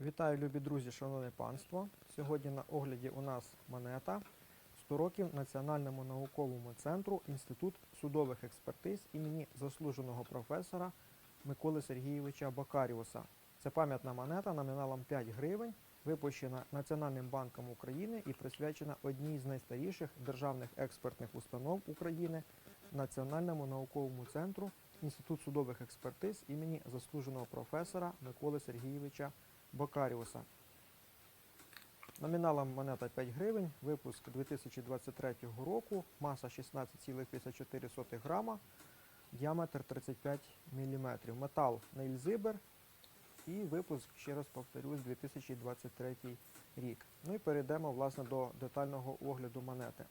Вітаю, любі друзі, шановне панство. Сьогодні на огляді у нас монета 100 років Національному науковому центру Інститут судових експертиз імені заслуженого професора Миколи Сергійовича Бакаріуса. Це пам'ятна монета номіналом 5 гривень, випущена Національним банком України і присвячена одній з найстаріших державних експертних установ України Національному науковому центру Інститут судових експертиз імені заслуженого професора Миколи Сергійовича. Номіналом монета 5 гривень, випуск 2023 року, маса 16,54 грама, діаметр 35 мм. Метал Нейльзибер і випуск, ще раз повторюсь, 2023 рік. Ну і перейдемо власне до детального огляду монети.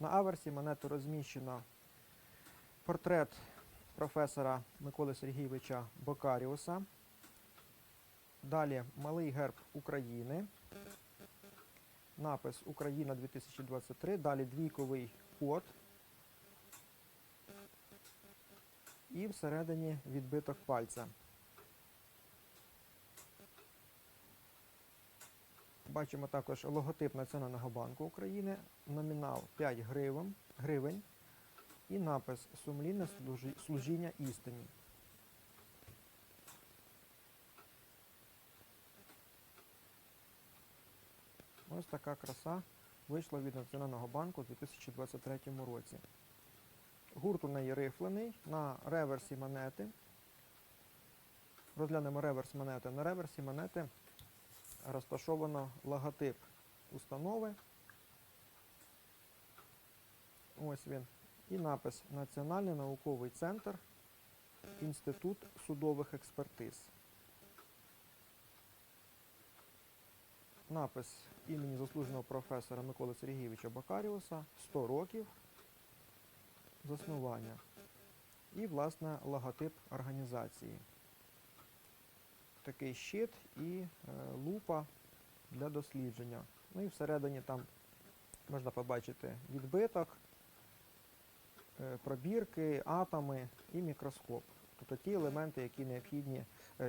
На аверсі монети розміщено портрет професора Миколи Сергійовича Бокаріуса. Далі малий герб України. Напис Україна 2023. Далі двійковий код. І всередині відбиток пальця. Бачимо також логотип Національного банку України, номінал 5 гривень, гривень і напис Сумлінне служіння істині. Ось така краса вийшла від Національного банку у 2023 році. Гурт у неї рифлений на реверсі монети. Розглянемо реверс монети. На реверсі монети розташовано логотип установи. Ось він. І напис Національний науковий центр Інститут судових експертиз. Напис імені заслуженого професора Миколи Сергійовича Бакаріуса 100 років заснування. І, власне, логотип організації. Такий щит і е, лупа для дослідження. Ну і всередині там можна побачити відбиток, е, пробірки, атоми і мікроскоп. Тобто ті елементи, які необхідні,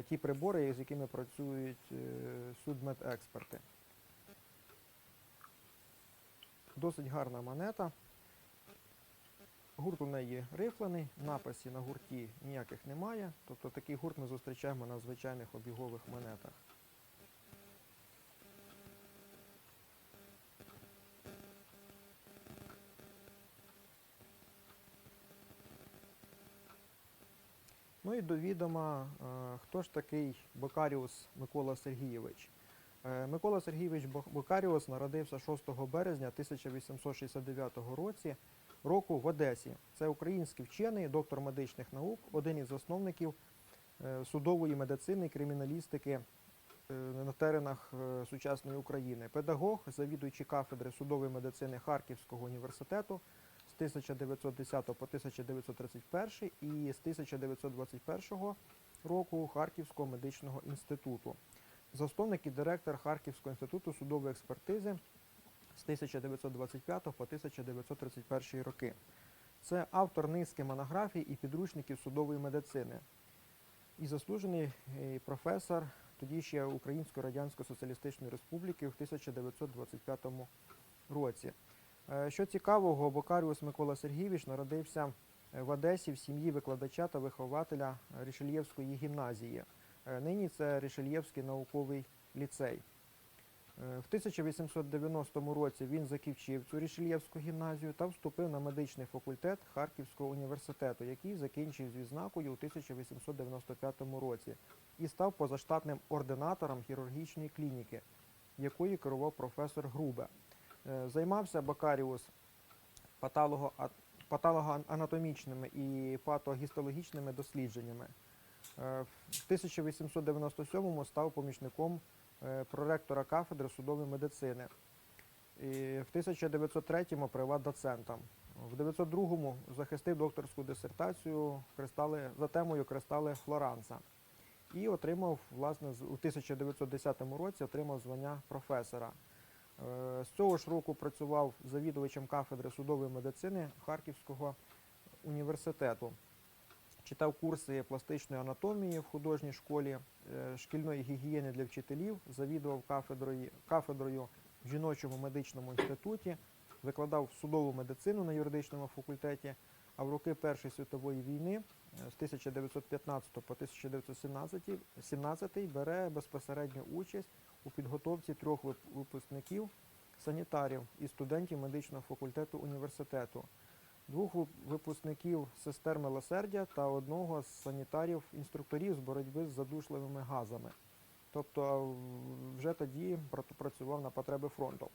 ті прибори, з якими працюють е, судмедексперти. Досить гарна монета. Гурт у неї рифлений, написів на гурті ніяких немає. Тобто такий гурт ми зустрічаємо на звичайних обігових монетах. Ну і до відома, е, хто ж такий Бокаріус Микола Сергійович. Е, Микола Сергійович Бо- Бокаріус народився 6 березня 1869 році, року в Одесі. Це український вчений, доктор медичних наук, один із засновників е, судової медицини і криміналістики на теренах сучасної України. Педагог, завідуючий кафедри судової медицини Харківського університету 1910 по 1931 і з 1921 року Харківського медичного інституту. Засновник і директор Харківського інституту судової експертизи з 1925 по 1931 роки. Це автор низки монографій і підручників судової медицини. І заслужений е, професор тоді ще Української Радянської Соціалістичної Республіки в 1925 році. Е, Що цікавого, Бокаріус Микола Сергійович народився е, в Одесі в сім'ї викладача та вихователя Рішельєвської гімназії. Е, Нині це Рішельєвський науковий ліцей. В 1890 році він закінчив цю Рішельєвську гімназію та вступив на медичний факультет Харківського університету, який закінчив з відзнакою у 1895 році і став позаштатним ординатором хірургічної клініки, якою керував професор Грубе. Е, Займався Бакаріус патологоанатомічними і патогістологічними дослідженнями. Е, В 1897-му став помічником е, проректора кафедри судової медицини. І в 1903-му приват-доцентом. В 1902-му захистив докторську дисертацію кристали, за темою кристали Флоранса. І отримав, власне, у 1910 році отримав звання професора. Е, З цього ж року працював завідувачем кафедри судової медицини Харківського університету. читав курси пластичної анатомії в художній школі, е, шкільної гігієни для вчителів, завідував кафедрою, кафедрою в жіночому медичному інституті, викладав судову медицину на юридичному факультеті, а в роки Першої світової війни е, з 1915 по 1917 бере безпосередню участь у підготовці трьох випускників санітарів і студентів медичного факультету університету, двох випускників сестер милосердя та одного з санітарів-інструкторів з боротьби з задушливими газами. Тобто вже тоді працював на потреби фронту.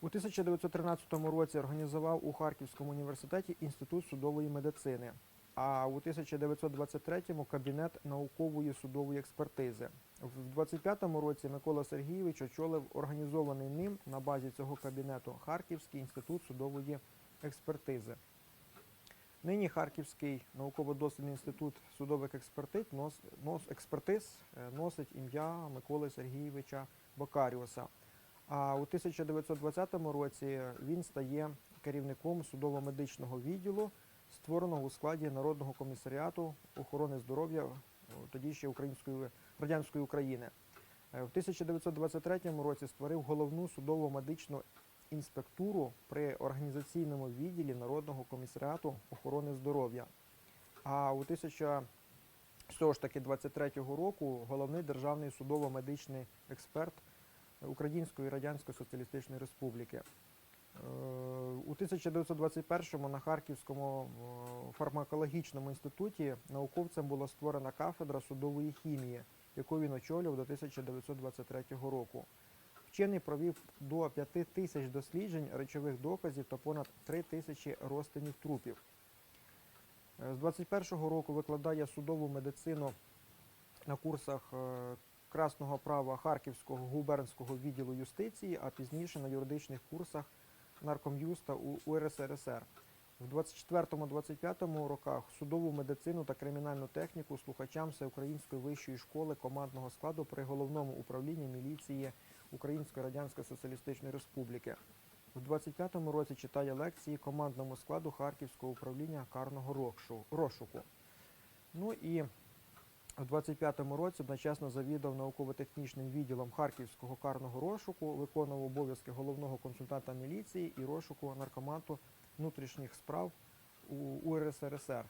У 1913 році організував у Харківському університеті Інститут судової медицини, а у 1923 кабінет наукової судової експертизи. В 25 році Микола Сергійович очолив організований ним на базі цього кабінету Харківський інститут судової експертизи. Нині Харківський науково-дослідний інститут судових експертиз, нос, нос- експертиз е, носить ім'я Миколи Сергійовича Бокаріуса. А у 1920 році він стає керівником судово-медичного відділу, створеного у складі Народного комісаріату охорони здоров'я тоді ще Української радянської України. Е, В 1923 році створив головну судово-медичну інспектуру при організаційному відділі Народного комісаріату охорони здоров'я. А у 1923 року головний державний судово-медичний експерт Української Радянської Соціалістичної Республіки. Е, У 1921-му на Харківському е, фармакологічному інституті науковцем була створена кафедра судової хімії, яку він очолював до 1923 року. Вчений провів до 5 тисяч досліджень речових доказів та понад 3 тисячі розтинів трупів. Е, З 21-го року викладає судову медицину на курсах красного права Харківського губернського відділу юстиції, а пізніше на юридичних курсах нарком'юста у УРСРСР. В 24-25 роках судову медицину та кримінальну техніку слухачам Всеукраїнської вищої школи командного складу при головному управлінні міліції Української Радянської Соціалістичної Республіки. В 25-му році читає лекції командному складу Харківського управління карного розшуку. Ну і в 25-му році одночасно завідав науково-технічним відділом Харківського карного розшуку, виконував обов'язки головного консультанта міліції і розшуку наркомату внутрішніх справ у УРСРСР.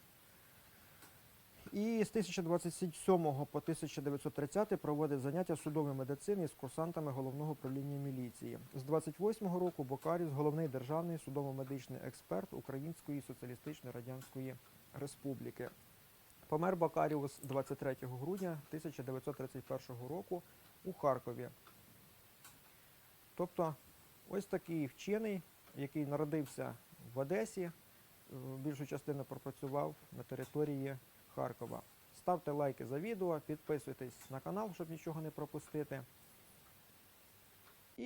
І з 1027 по 1930 проводив заняття судової медицини з курсантами головного управління міліції. З 28 року Бокаріс головний державний судово-медичний експерт Української соціалістичної радянської республіки. Помер Бакаріус 23 грудня 1931 року у Харкові. Тобто, ось такий вчений, який народився в Одесі, е, більшу частину пропрацював на території Харкова. Ставте лайки за відео, підписуйтесь на канал, щоб нічого не пропустити.